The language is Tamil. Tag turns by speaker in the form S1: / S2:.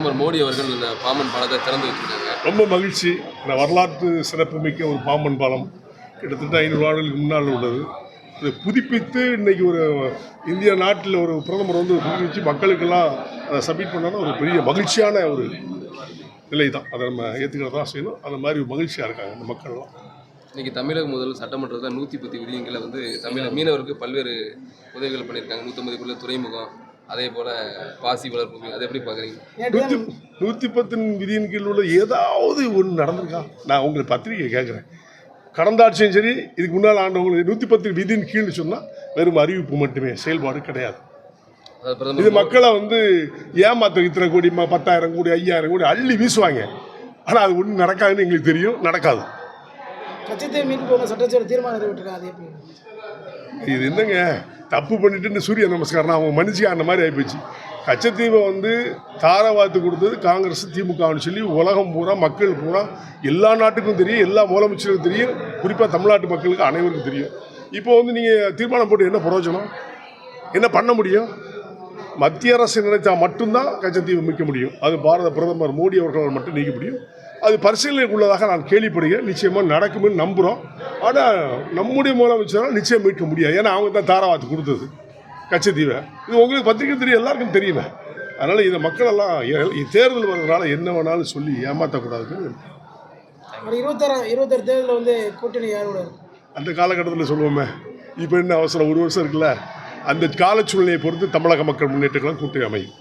S1: பிரதமர் மோடி அவர்கள் இந்த பாம்பன் பாலத்தை திறந்து வச்சிருக்காங்க.
S2: ரொம்ப மகிழ்ச்சி. இந்த வரலாற்று சிறப்புமிக்க ஒரு பாம்பன் பாலம் கிட்டத்தட்ட ஐநூறு ஆண்டுகளுக்கு முன்னால் உள்ளது. இதை புதுப்பித்து இன்னைக்கு ஒரு இந்திய நாட்டில் ஒரு பிரதமர் வந்து புதுப்பிச்சு மக்களுக்கெல்லாம் அதை சப்மிட் பண்ணாலும் ஒரு பெரிய மகிழ்ச்சியான ஒரு நிலை தான் அதை நம்ம ஏற்றுக்கிறது தான் செய்யணும். அந்த மாதிரி மகிழ்ச்சியாக இருக்காங்க இந்த மக்கள்லாம்.
S1: இன்னைக்கு தமிழக முதல் சட்டமன்றத்தில் நூற்றி பத்து விதியங்களை வந்து தமிழக மீனவருக்கு பல்வேறு உதவிகள் பண்ணியிருக்காங்க. நூற்றம்பதுக்குள்ள துறைமுகம் அதே போல் பாசி வளர்ப்பு அதை எப்படி பார்க்குறீங்க?
S2: நூற்றி நூற்றி பத்தின் விதியின் கீழ் உள்ள ஏதாவது ஒன்று நடந்திருக்கா? நான் உங்களுக்கு பத்திரிக்கை கேட்குறேன் கடந்த ஆட்சியும் சரி இதுக்கு முன்னால் ஆண்டவங்களுக்கு நூற்றி பத்து விதியின் கீழ்னு சொன்னால் வெறும் அறிவிப்பு மட்டுமே செயல்பாடு கிடையாது. இது மக்களை வந்து ஏமாத்த இத்தனை கோடி பத்தாயிரம் கோடி ஐயாயிரம் கோடி அள்ளி வீசுவாங்க. ஆனால் அது ஒன்றும் நடக்காதுன்னு எங்களுக்கு தெரியும் நடக்காது.
S3: கச்சத்தீவை மீட்டு போங்க சட்டச்சேரி தீர்மானம் நிறைவேற்றிருக்காங்க அது எப்படி?
S2: இது என்னங்க? தப்பு பண்ணிட்டு சூரிய நமஸ்காரம் அவங்க மனுஷியா அந்த மாதிரி ஆகிப்போச்சு கச்சத்தீவை வந்து தாரவாத்து கொடுத்தது காங்கிரஸ் திமுகன்னு சொல்லி உலகம் பூரா மக்கள் பூரா எல்லா நாட்டுக்கும் தெரியும் எல்லா முதலமைச்சருக்கும் தெரியும் குறிப்பாக தமிழ்நாட்டு மக்களுக்கு அனைவருக்கும் தெரியும். இப்போ வந்து நீங்கள் தீர்மானம் போட்டு என்ன பிரயோஜனம்? என்ன பண்ண முடியும்? மத்திய அரசு நினைத்தா மட்டும்தான் கச்சத்தீவை மீட்க முடியும். அது பாரத பிரதமர் மோடி அவர்களால் மட்டும் நீக்க முடியும். அது பரிசீலனைக்கு உள்ளதாக நான் கேள்விப்படுகிறேன். நிச்சயமாக நடக்கும்னு நம்புகிறோம் ஆனால் நம்முடைய முதலமைச்சரால் நிச்சயம் மீட்க முடியாது. ஏன்னா அவங்க தான் தாராவாத்து கொடுத்தது. கச்சத்தீவை. இது உங்களுக்கு பத்திரிக்கை தெரியும். எல்லாருக்கும் தெரியுமே. அதனால் இதை மக்களெல்லாம் தேர்தல் வர்றதுனால என்ன வேணாலும் சொல்லி ஏமாற்றக்கூடாதுன்னு
S3: ஒரு இருபத்தாறு இருபத்தாறு தேர்தலில் வந்து கூட்டணி யாரோட
S2: அந்த காலகட்டத்தில் சொல்லுவோமே. இப்போ என்ன அவசரம்? ஒரு வருஷம் இருக்குல்ல. அந்த கால சூழ்நிலையை பொறுத்து தமிழக மக்கள் முன்னேற்றங்களும் கூட்டணி அமையும்.